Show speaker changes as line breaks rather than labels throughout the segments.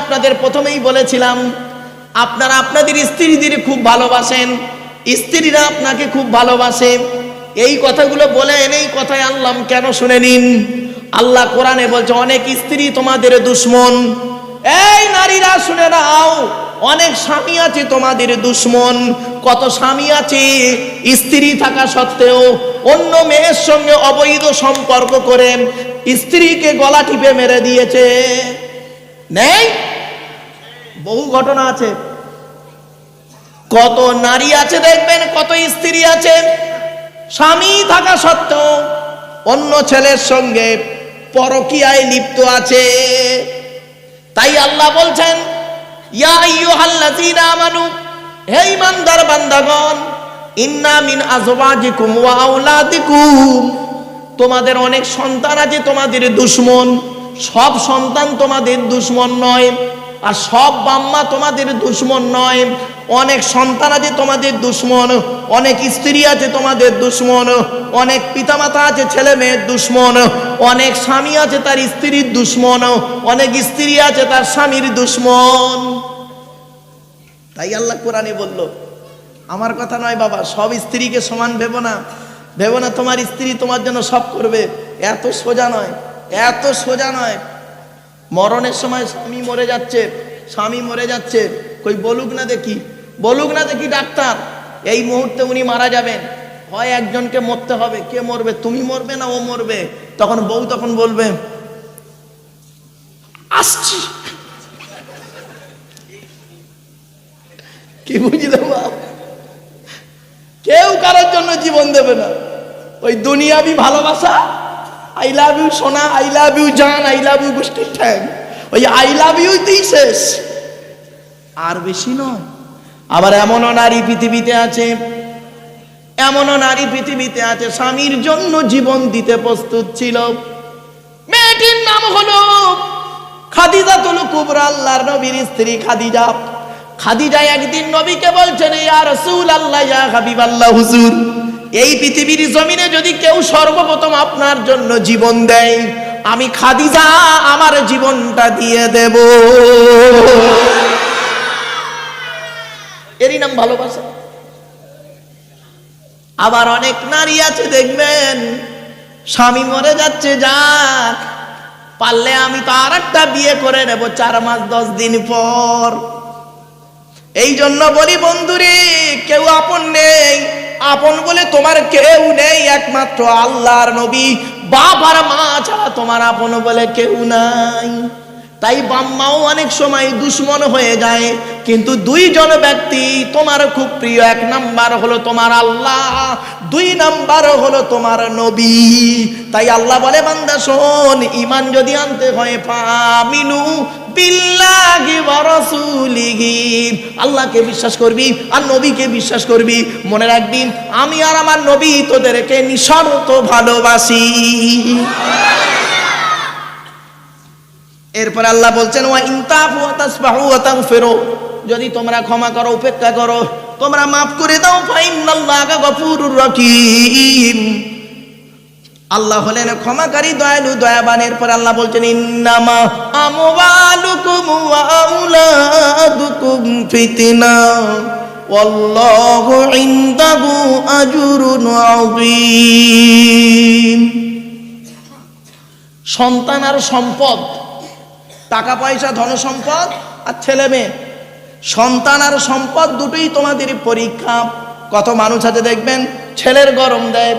আপনাদের প্রথমেই বলেছিলাম, আপনারা আপনাদের স্ত্রীদের খুব ভালোবাসেন, স্ত্রীরা আপনাকে খুব ভালোবাসে। এই কথাগুলো বলে এনেই কথায় আনলাম কেন শুনে নিন? আল্লাহ কোরআনে বলছে, অনেক স্ত্রী তোমাদের দুশ্মন। এই নারীরা, শুনে নাও, অনেক স্বামী আছে তোমাদের দুশ্মন। কত স্বামী আছে, স্ত্রী থাকা সত্ত্বেও অন্য মেয়ের সঙ্গে অবৈধ সম্পর্ক করে স্ত্রীকে গলা টিপে মেরে দিয়েছে। নেই? বহু ঘটনা আছে। কত নারী আছে দেখবেন, কত স্ত্রী আছে। স্বামী থাকা সত্ত্বেও অন্য ছেলের সঙ্গে পরকিয়ায় লিপ্ত আছে। তাই আল্লাহ বলছেন হে ইমানদার বান্দাগণ, ইন্না মিন আজওয়াজিকুম ওয়া আওলাদিকুম। তোমাদের অনেক সন্তান আছে তোমাদের দুশ্মন। সব সন্তান তোমাদের দুশ্মন নয়। আর সব বাম্মা তোমাদের দুশ্মন নয়। অনেক সন্তান আছে তোমাদের দুশ্মন, অনেক স্ত্রী আছে তোমাদের দুশ্মন, অনেক পিতামাতা আছে ছেলে মেয়ের দুশ্মন, অনেক স্বামী আছে তার স্ত্রীর দুশ্মন, অনেক স্ত্রী আছে তার স্বামীর দুশ্মন। তাই আল্লাহ কোরআনে বলল, আমার কথা নয় বাবা, সব স্ত্রীকে সমান ভেবো না। ভেবো না তোমার স্ত্রী তোমার জন্য সব করবে। এত সোজা নয়, এত সোজা নয়। মরণের সময় স্বামী মরে যাচ্ছে, স্বামী মরে যাচ্ছে। কই, বলুক না দেখি, বলুক না দেখি ডাক্তার। এই মুহূর্তে উনি মারা যাবেন। হয় একজনকে মরতে হবে, কে মরবে, তুমি মরবে না ও মরবে? তখন বউ তখন বলবে, আসছি। কি বুঝলে কেউ কারোর জন্য জীবন দেবে না। ওই দুনিয়াবি ভালোবাসা আই লাভ ইউ সোনা আই লাভ ইউ জান আই লাভ ইউ গোষ্ঠীর ঠ্যাং ওই আই লাভ ইউ ইউতেই শেষ আর বেশি নয়। আবার এমনও নারী পৃথিবীতে আছে, এমনও নারী পৃথিবীতে আছে, স্বামীর জন্য জীবন দিতে প্রস্তুত ছিল। মেয়েটির নাম হলো খাদিজা তুলু কুবরা, আল্লাহর নবীর স্ত্রী খাদিজা। খাদিজা একদিন নবীকে বলছেন, ইয়া রাসূল আল্লাহ ইয়া হাবিব আল্লাহ হুজুর। এই পৃথিবীর জমিনে যদি কেউ সর্বপ্রথম আপনার জন্য জীবন দেয়, আমি খাদিজা আমার জীবনটা দিয়ে দেব। এরই নাম ভালোবাসা। আবার অনেক নারী আছে, দেখবেন, স্বামী মরে যাচ্ছে, যাক, পারলে আমি তো আর একটা বিয়ে করে নেব চার মাস, দশ দিন পর। এই জন্য বলি, বন্ধুরে, কেউ আপন নেই। আপন বলে তোমার কেউ নেই একমাত্র আল্লাহর নবী। বাপ আর মা ছাড়া তোমার আপন বলে কেউ নাই। তাই বাম্মাও অনেক সময় দুশ্মন হয়ে যায়, কিন্তু দুইজন ব্যক্তি তোমার খুব প্রিয়। এক নাম্বার হলো তোমার আল্লাহ, দুই নাম্বার হলো তোমার নবী। তাই আল্লাহ বলে, বান্দা শোন ইমান যদি আনতে হয় পামিনু আল্লাহকে বিশ্বাস করবি আর নবীকে বিশ্বাস করবি। মনে রাখবি, আমি আর আমার নবী তোদেরকে নিঃশর্ত ভালোবাসি। এরপর আল্লাহ বলছেন, ওয়া ইনতাফু তাসবাহু ওয়া তাগফিরু। যদি তোমরা ক্ষমা করো, উপেক্ষা করো, তোমরা মাফ করে দাও ফাইনাল্লাহা গফুরুর রহিম। আল্লাহ হলেন ক্ষমাকারী, দয়ালু, দয়াবান। এরপর আল্লাহ বলছেন, ইন্নামা সন্তান আর সম্পদ, টাকা, পয়সা, ধন, সম্পদ আর ছেলে মেয়ে। সন্তান আর সম্পদ দুটোই তোমাদের পরীক্ষা। কত মানুষ আছে দেখবেন, ছেলের গরম দেয়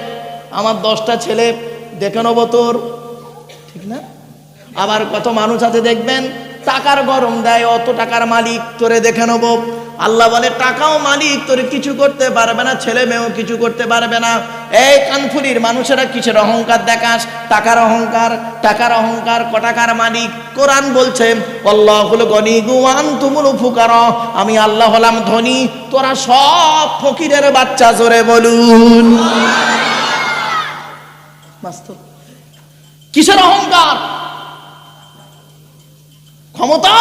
আমার দশটা ছেলে, দেখে নেব তোর। ঠিক না? আবার কত মানুষ আছে দেখবেন, টাকার গরম দেয়, অত টাকার মালিক তোরে দেখে নেব। আল্লাহ বলে, টাকাও মালিক, তোর কিছু করতে পারবে না, ছেলে মেয়েও কিছু করতে পারবে না। এই কানফুরির মানুষেরা কিসের অহংকার দেখাস? টাকার অহংকার টাকার অহংকার, কটাকার মালিক। কোরআন বলছে গুয়ান তুমুল ফুকার। আমি আল্লাহ হলাম ধনী, তোরা সব ফকিরের বাচ্চা, জোরে বলুন। বাস্তব। কিসের অহংকার? ক্ষমতা?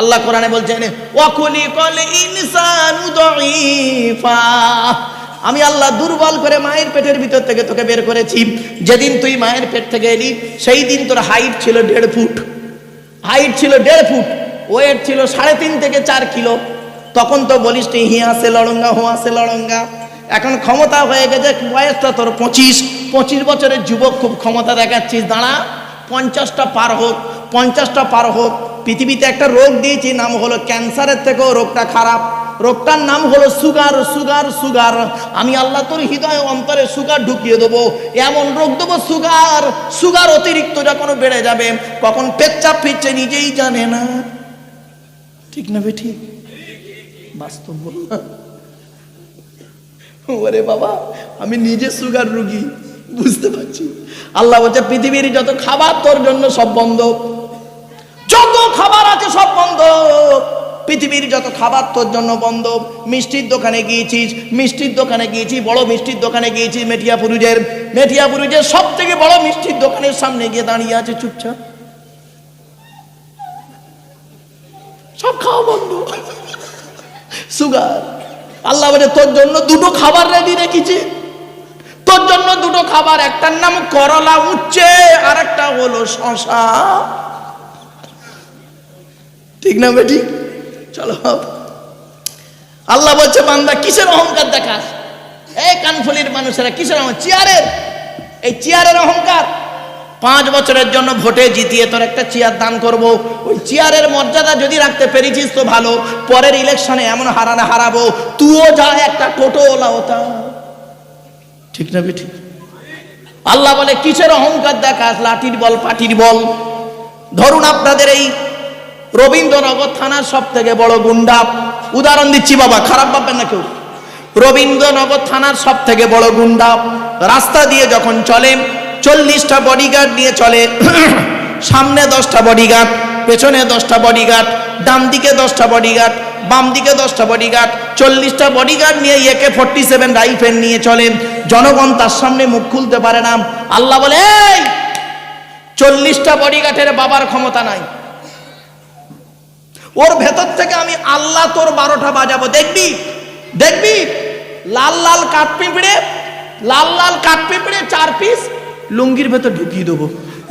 আল্লাহ কোরআনে বলছেন ওয়াকুলি কল ইনসানু দাঈফা। আমি আল্লাহ দুর্বল করে মায়ের পেটের ভিতর থেকে তোকে বের করেছি। যেদিন তুই মায়ের পেট থেকে এলি, সেই দিন তোর হাইট ছিল দেড় ফুট। হাইট ছিল দেড় ফুট, ওয়েট ছিল সাড়ে তিন থেকে চার কিলো। তখন তো বলিস তুই হিয়াসে লড়ঙ্গা হুয়াসে লড়ঙ্গা। এখন ক্ষমতা হয়ে গেছে, বয়সটা তোর পঁচিশ। পঁচিশ বছরের যুবক খুব ক্ষমতা দেখাচ্ছিস, দাঁড়া। পঞ্চাশটা পার হোক, পঞ্চাশটা পার হোক। পৃথিবীতে একটা রোগ দিয়েছি, নাম হলো ক্যান্সারের থেকেও রোগটা খারাপ। রোগটার নাম হলো সুগার সুগার সুগার। আমি আল্লাহ তোর হৃদয় অন্তরে সুগার ঢুকিয়ে দেবো। এমন রোগ দেবো, সুগার সুগার অতিরিক্ত যখন বেড়ে যাবে, কখন পেচ্চাপ ফিরছে, নিজেই জানে না। ঠিক না বে, ঠিক? বাস্তব ওরে বাবা, আমি নিজে সুগার রুগী, বুঝতে পারছি। আল্লাহ বলছে, পৃথিবীর যত খাবার তোর জন্য সব বন্ধ। যত খাবার আছে সব বন্ধ। পৃথিবীর যত খাবার তোর জন্য বন্ধ। মিষ্টির দোকানে গিয়েছিস, মিষ্টির দোকানে গিয়েছি বড় মিষ্টির দোকানে গিয়েছিস মেটিয়াপুরুজের মেটিয়াপুরুজের সব থেকে বড় মিষ্টির দোকানের সামনে গিয়ে দাঁড়িয়ে আছে, চুপচাপ। সব খাওয়া বন্ধ। সুগার। আল্লাহ বলে, তোর জন্য দুটো খাবার রেডি রেখেছি। তোর জন্য দুটো খাবার, একটার নাম করলা উচ্ছে আর একটা হলো শশা ঠিক না বেটি? চলো। আল্লাহ বলছে, বান্দা, কিসের অহংকার দেখাস? এই কানফুলির মানুষেরা কিসের অহংকার? চেয়ারের। এই চেয়ারের অহংকার। পাঁচ বছরের জন্য ভোটে জিতিয়ে তোর একটা চেয়ার দান করব। ওই চেয়ারের মর্যাদা যদি রাখতে পেরেছিস তো ভালো, পরের ইলেকশনে এমন হারানো হারাবো। তুও যা একটা টোটো ওলা ওটা ঠিক না বেটি আল্লাহ বলে, কিসের অহংকার দেখাস? লাঠির বল পাটির বল। ধরুন আপনাদের এই রবীন্দ্রনগর থানার সব থেকে বড় গুন্ডা। উদাহরণ দিচ্ছি বাবা, খারাপ ভাববেন না কেউ। রবীন্দ্রনগর থানার সব থেকে বড় গুন্ডা। রাস্তা দিয়ে যখন চলে চল্লিশটা বডিগার্ড নিয়ে চলে। সামনে দশটা বডিগার্ড পেছনে দশটা বডিগার্ড ডান দিকে দশটা বডিগার্ড বাম দিকে দশটা বডিগার্ড চল্লিশটা বডিগার্ড নিয়ে একে ফোরটি সেভেন রাইফেল নিয়ে চলে। জনগণ তার সামনে মুখ খুলতে পারে না। আল্লাহ বলে চল্লিশটা বডিগার্ডের বাবার ক্ষমতা নাই। ওর ভেতর থেকে আমি আল্লাহ তোর বারোটা বাজাবো। দেখবি? দেখবি? লাল লাল কাঠ পিঁপড়ে, লাল লাল কাঠ পিঁপড়ে চার পিস লুঙ্গির ভেতর ঢুকিয়ে দেবো।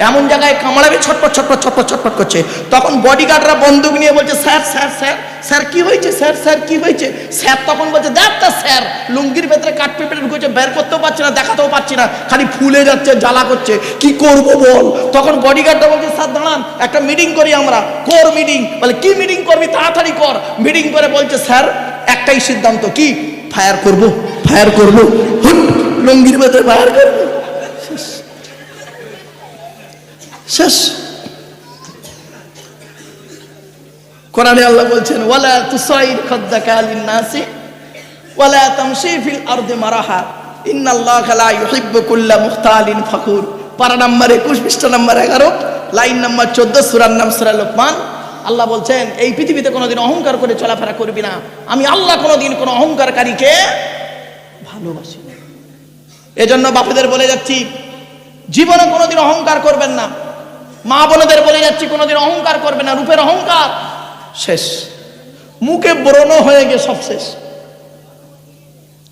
এমন জায়গায় কামড়াবে, ছটপট ছটপট ছটপট ছটপট করছে। তখন বডিগার্ডরা বন্দুক নিয়ে বলছে, স্যার স্যার স্যার স্যার, কি হয়েছে? স্যার স্যার, কি হয়েছে? স্যার তখন বলছে, দেখ তা, স্যার, লুঙ্গির ভেতরে কাঠ পেঁপড়ে ঢুকেছে, বের করতেও পারছি না, দেখাতেও পারছি না, খালি ফুলে যাচ্ছে, জ্বালা করছে, কি করব বল? তখন বডিগার্ডরা বলছে, স্যার, দাঁড়ান, একটা মিটিং করি আমরা কর মিটিং বলে, কি মিটিং করবি? তাড়াতাড়ি কর। মিটিং করে বলছে, স্যার, একটাই সিদ্ধান্ত, কি? ফায়ার করব ফায়ার করব লুঙ্গির ভেতরে ফায়ার করব শেষ শেষ। কোরআনে আল্লাহ বলছেন, ওয়ালা তুসাইর খাদ্দাকা লিন-নাসি, ওয়ালা তামশি ফিল আরদি মারাহা, ইন্নাল্লাহা লা ইউহিব্বু কুল্লা মুখতালিন ফাখুর। পারা নাম্বার 21 পৃষ্ঠা নাম্বার 11 লাইন নাম্বার 14 সূরার নাম সূরা লোকমান। আল্লাহ বলছেন, এই পৃথিবীতে কোনোদিন অহংকার করে চলাফেরা করবি না। আমি আল্লাহ কোনোদিন কোনো অহংকারকারীকে ভালোবাসি না। এজন্য বাপেদের বলে যাচ্ছি, জীবনে কোনোদিন অহংকার করবেন না। মা বোনদের বলে যাচ্ছি, কোনোদিন অহংকার করবে না, রূপের অহংকার। শেষ। মুখে ব্রণ হয়ে গে সব শেষ।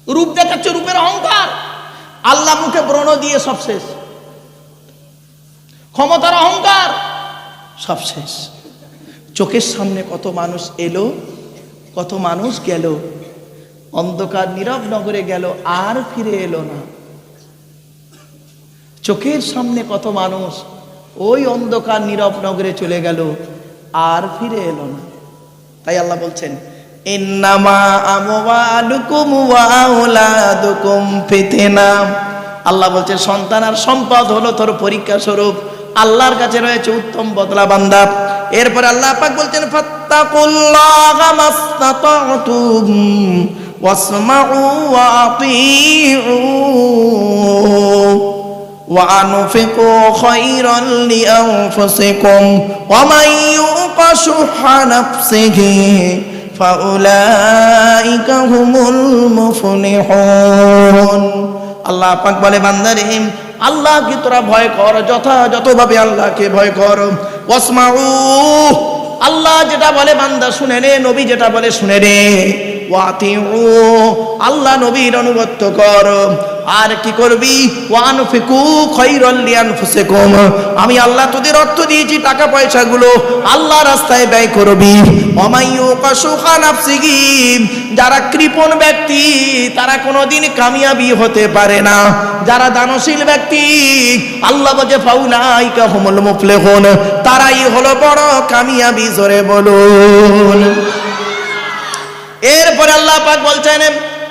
রূপ দেখাচ্ছে রূপের অহংকার। আল্লাহ মুখে ব্রণ দিয়ে সব শেষ। ক্ষমতার অহংকার, সব শেষ। চোখের সামনে কত মানুষ এলো, কত মানুষ গেল। অন্ধকার নীরব নগরে গেল, আর ফিরে এলো না। চোখের সামনে কত মানুষ ওই অন্ধকার নীরব নগরে চলে গেল, আর ফিরে এলো না। তাই আল্লাহ বলছেন আল্লাহ বলছে সন্তান আর সম্পদ হলো তোর পরীক্ষা স্বরূপ। আল্লাহর কাছে রয়েছে উত্তম বদলা বান্দা। এরপর আল্লাহ পাক বলছেন, ফাত্তাকুল্লাহা وأنفقوا خيرا لأنفسكم ومن يوق شح نفسه فأولئك هم المفلحون আল্লাহ পাক বলে বান্দারে আল্লাহকে তোরা ভয় কর যথাযথভাবে আল্লাহকে ভয় কর ওয়াসমাউ আল্লাহ যেটা বলে বান্দা শুনে রে নবী যেটা বলে শুনে রে ওয়াতিউ আল্লাহ নবীর অনুগত্য কর আর কি করবি? ওয়ান ফিকু খৈরল্লিয়ান ফুসেকুম আমি আল্লাহ তোদের অর্থ দিয়েছি টাকা পয়সাগুলো আল্লাহ রাস্তায় ব্যয় করবি। অমাইয়ু কাশুখা নাফসিহি যারা কৃপণ ব্যক্তি, তারা কোনোদিন কামিয়াবি হতে পারে না। যারা দানশীল ব্যক্তি, আল্লাহ বলে ফাউলাইকা হুমুল মুফলিহুন। তারাই হলো বড় কামিয়াবি, জোরে বলুন। এরপরে আল্লাহ পাক বলছেন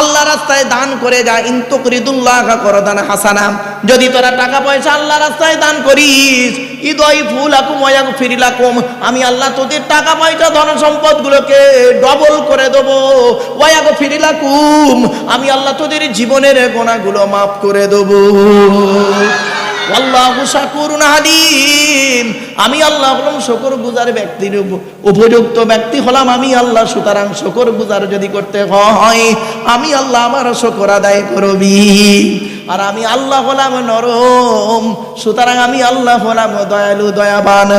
আল্লাহ রাস্তায় দান করে যা ইন্তকরিদুল্লাহ করদান হাসানাম যদি তোরা টাকা পয়সা আল্লাহ রাস্তায় দান করিস, ইদয় ফুল আকুম ফিরিলা ফিরিলাকুম আমি আল্লাহ তোদের টাকা পয়সা ধন সম্পদগুলোকে ডবল করে দেবো। ওয়াক ফিরিলাকুম আমি আল্লাহ তোদের জীবনের গোনাগুলো মাফ করে দেবো। আল্লাহ শাকুরুন হালিম। আমি আল্লাহ হলাম শকর গুজার ব্যক্তির উপ- উপযুক্ত ব্যক্তি হলাম আমি আল্লাহ, সুতরাং শকর গুজার যদি করতে হয়, আমি আল্লাহ আমার শকর আদায় করবি। আর আমি আল্লাহ হলাম নরম, সুতরাং আমি আল্লাহ হলাম দয়ালু, দয়াবান।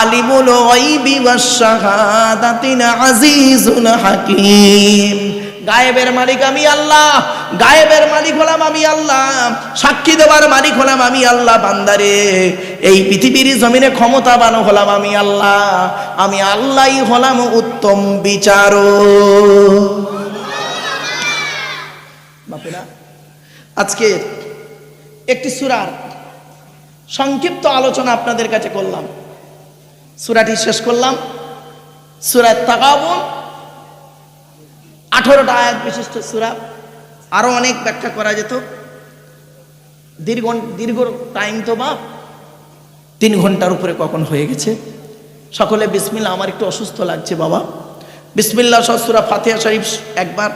আলিমুল গায়বি ওয়াস শাহাদাতিন আজিজুল হাকিম। গায়েবের মালিক আমি আল্লাহ, গায়েবের মালিক হলাম আমি আল্লাহ, সাক্ষী দেওয়ার মালিক হলাম আমি আল্লাহ, বান্দারে, এই পৃথিবীর জমিনে ক্ষমতাবান হলাম আমি আল্লাহ, আমি আল্লাহই হলাম উত্তম বিচারো বাপেরা, আজকে একটি সুরার সংক্ষিপ্ত আলোচনা আপনাদের কাছে করলাম। সুরাটি শেষ করলাম। সুরায় তাকাবন আঠারোটা আয়াত বিশিষ্ট সুরা, আরও অনেক ব্যাখ্যা করা যেত। দীর্ঘ দীর্ঘ টাইম তো বা তিন ঘণ্টার উপরে কখন হয়ে গেছে? সকলে বিসমিল্লা আমার একটু অসুস্থ লাগছে বাবা। বিসমিল্লা সসুরা ফাতিহা শরীফ একবার,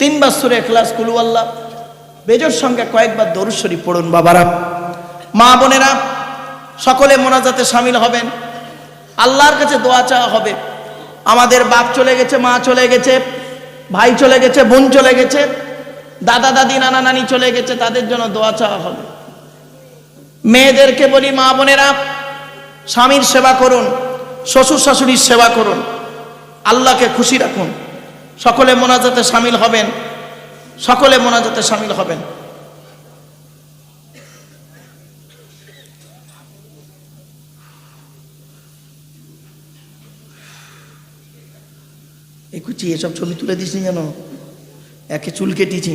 তিনবার সুরে এখলাস কুলু আল্লাহ। বেজর সঙ্গে কয়েকবার দরুদ শরীফ পড়ুন বাবারা। মা বোনেরা, সকলে মোনাজাতে সামিল হবেন। আল্লাহর কাছে দোয়া চাওয়া হবে। আমাদের বাপ চলে গেছে, মা চলে গেছে। ভাই চলে গেছে, বোন চলে গেছে, দাদা, দাদি, নানা, নানি চলে গেছে, তাদের জন্য দোয়া চাওয়া হবে। মেয়েদেরকে বলি, মা বোনেরা, স্বামীর সেবা করুন, শ্বশুর শাশুড়ির সেবা করুন, আল্লাহকে খুশি রাখুন। সকলে মোনাজাতে সামিল হবেন, সকলে মোনাজাতে সামিল হবেন। এই কুচি এসব ছবি তুলে দিস যেন একে চুল কেটেছি।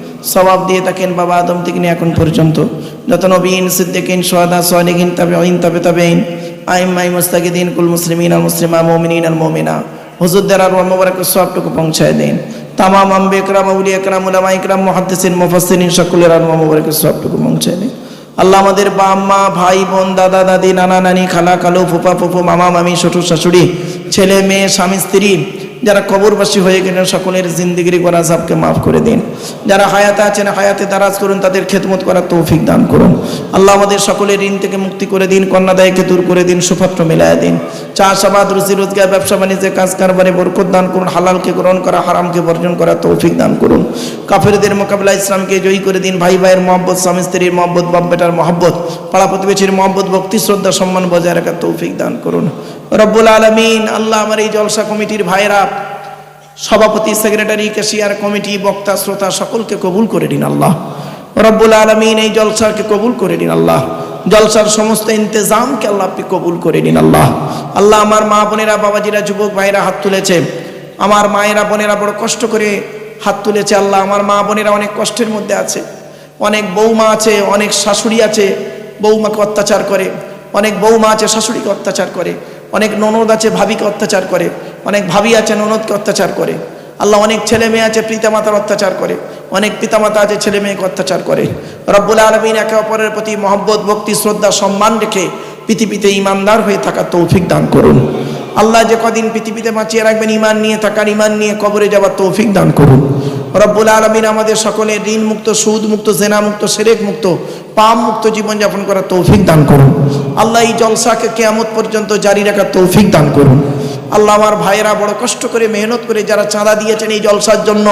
সবাব দিয়ে থাকেন বাবা আদম থেকে নিয়ে এখন পর্যন্ত। যত নবীন, সিদ্দিকিন সোয়াদা সোয়ালিগিন তবে অইন তবে তবেইন আইমাই মুস্তাকিদিন, কুল মুসলিমিন, আল মুসলিমা, মোমিনিন, আল মোমিনা। হুজুরদের আর মোবারক সবটুকু পৌঁছায় দেন। তামাম আম্বে একরাম আউলি একরাম, উলামা একরাম, মুহাদ্দিসিন, মুফাসসিরিন সকলের আর মোবারক সবটুকু পৌঁছায় দেন। আল্লাহ আমাদের বাম্মা ভাই, বোন, দাদা, দাদি, নানা, নানি, খালা, কালো, ফুপা, ফুপু, মামা, মামি, শ্বশুর, শাশুড়ি, ছেলে, মেয়ে, স্বামী, স্ত্রী যারা কবরবাসী হয়ে গেলেন, সকলের জিন্দিগিরি করা সবকে মাফ করে দিন। যারা হায়াতে আছেন, হায়াতে দারাজ করুন, তাদের খেদমত করার তৌফিক দান করুন। আল্লাহ আমাদের সকলের ঋণ থেকে মুক্তি করে দিন, কন্যাদায়কে দূর করে দিন, সুপাত্র মিলায় দিন। চাষাবাদ, রুজি রোজগার, ব্যবসা বাণিজ্যে কাজ কারবারে বরকত দান করুন, হালালকে গ্রহণ করা, হারামকে বর্জন করা তৌফিক দান করুন। কাফেরদের মোকাবিলা ইসলামকে জয়ী করে দিন, ভাই ভাইয়ের মহব্বত, স্বামী স্ত্রীর মহব্বত, বাপ বেটার মহব্বত, পাড়া প্রতিবেশীর মহব্বত, ভক্তি, শ্রদ্ধা, সম্মান বজায় রাখার তৌফিক দান করুন। রব্বুল আলমিন, আল্লাহ আমার এই জলসা কমিটির ভাইরা সভাপতি, সেক্রেটারি, ক্যাশিয়ার কমিটি, বক্তা, শ্রোতা সকলকে কবুল করে দিন আল্লাহ। রব্বুল আলমিন এই জলসাকে কবুল করে দিন আল্লাহ। জলসার সমস্ত ইন্তজামকে আল্লাহ আপনি কবুল করে নিন আল্লাহ। আল্লাহ আমার মা বোনেরা, বাবাজিরা, যুবক ভাইরা হাত তুলেছে। আমার মায়েরা, বোনেরা বড় কষ্ট করে হাত তুলেছে আল্লাহ। আমার মা বোনেরা অনেক কষ্টের মধ্যে আছে। অনেক বৌমা আছে, অনেক শাশুড়ি আছে, বৌমাকে অত্যাচার করে। অনেক বৌমা আছে, শাশুড়িকে অত্যাচার করে। অনেক ননদ আছে, ভাবিকে অত্যাচার করে। অনেক ভাবি আছেন ননদকে অত্যাচার করে। আল্লাহ অনেক ছেলে মেয়ে আছে, পিতামাতার অত্যাচার করে। অনেক পিতামাতা আছে, ছেলে মেয়েকে অত্যাচার করে। রব্বুল আলমিন একে অপরের প্রতি মহব্বত, ভক্তি, শ্রদ্ধা, সম্মান রেখে পৃথিবীতে ইমানদার হয়ে থাকার তৌফিক দান করুন। আল্লাহ যে কদিন পৃথিবীতে বাঁচিয়ে রাখবেন ইমান নিয়ে থাকার ইমান নিয়ে কবরে যাওয়ার তৌফিক দান করুন। রব্বুল আলমিন আমাদের সকলের ঋণ মুক্ত সুদ মুক্ত জেনা মুক্ত সেরেক মুক্ত পাম মুক্ত জীবনযাপন করার তৌফিক দান করুন। আল্লাহ এই জলসাকে কেয়ামত পর্যন্ত জারি রাখার তৌফিক দান করুন। আল্লাহ আমার ভাইয়েরা বড় কষ্ট করে মেহনত করে যারা চাঁদা দিয়েছেন এই জলসার জন্য,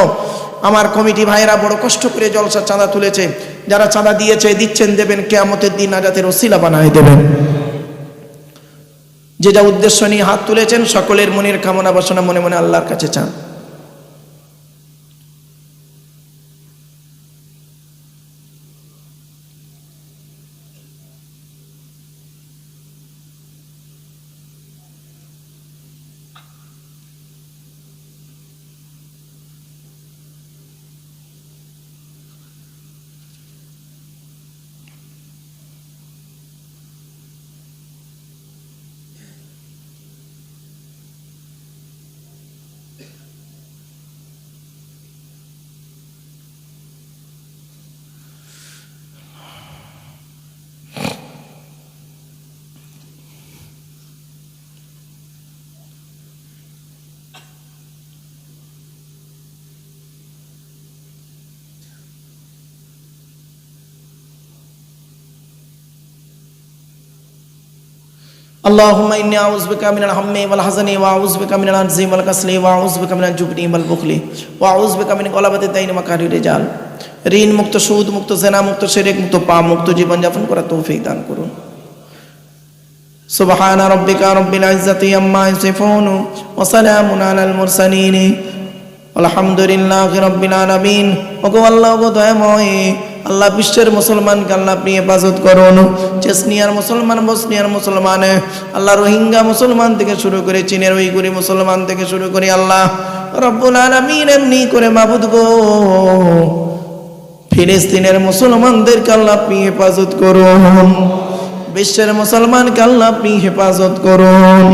আমার কমিটি ভাইয়েরা বড় কষ্ট করে জলসা চাঁদা তুলেছে। যারা চাঁদা দিয়েছে, দিচ্ছেন, দেবেন, কেয়ামতের দিন আজাতের ওসিলা বানায় দেবেন। যে যা উদ্দেশ্য নিয়ে হাত তুলেছেন, সকলের মনের কামনা বাসনা মনে মনে আল্লাহর কাছে চান। اللهم إني أعوذ بك من الهم والحزن وأعوذ بك من العجز والكسل وأعوذ بك من الجبن والبخل وأعوذ بك من غلبة الدين ومكر الرجال ঋণ মুক্ত সুদ মুক্ত জেনা মুক্ত শেরেক মুক্ত পা মুক্ত জীবন যাপন করার তৌফিক দান করুন سبحان ربك رب العزة عما يصفون وسلام على المرسلين الحمد لله رب العالمين ওগো আল্লাহ গো দয়াময় আল্লাহ বিশ্বের মুসলমানকে আল্লাহ আপনি হেফাজত করুন। চেসনিয়ার মুসলমান, বসনিয়ার মুসলমান, আল্লাহ রোহিঙ্গা মুসলমান থেকে শুরু করে চীনের উইগুরি মুসলমান থেকে শুরু করে আল্লাহ রব্বুল আলামিন এমনি করে মাবুদ গো। ফিলিস্তিনের মুসলমানদেরকে আল্লাহ আপনি হেফাজত করুন। বিশ্বের মুসলমানকে আল্লাহ আপনি হেফাজত করুন।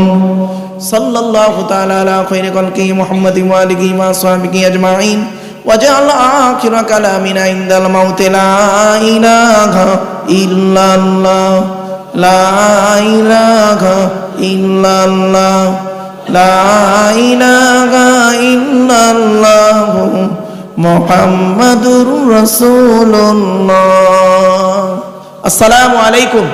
সাল্লাল্লাহু তাআলা আলা খায়রি খালকি মুহাম্মাদি ওয়া আলিহি ওয়া সাহবিহি আজমাইন। وجعل آخر كلامنا عند الموت لا إله إلا الله لا إله إلا الله لا إله إلا الله محمد رسول الله السلام عليكم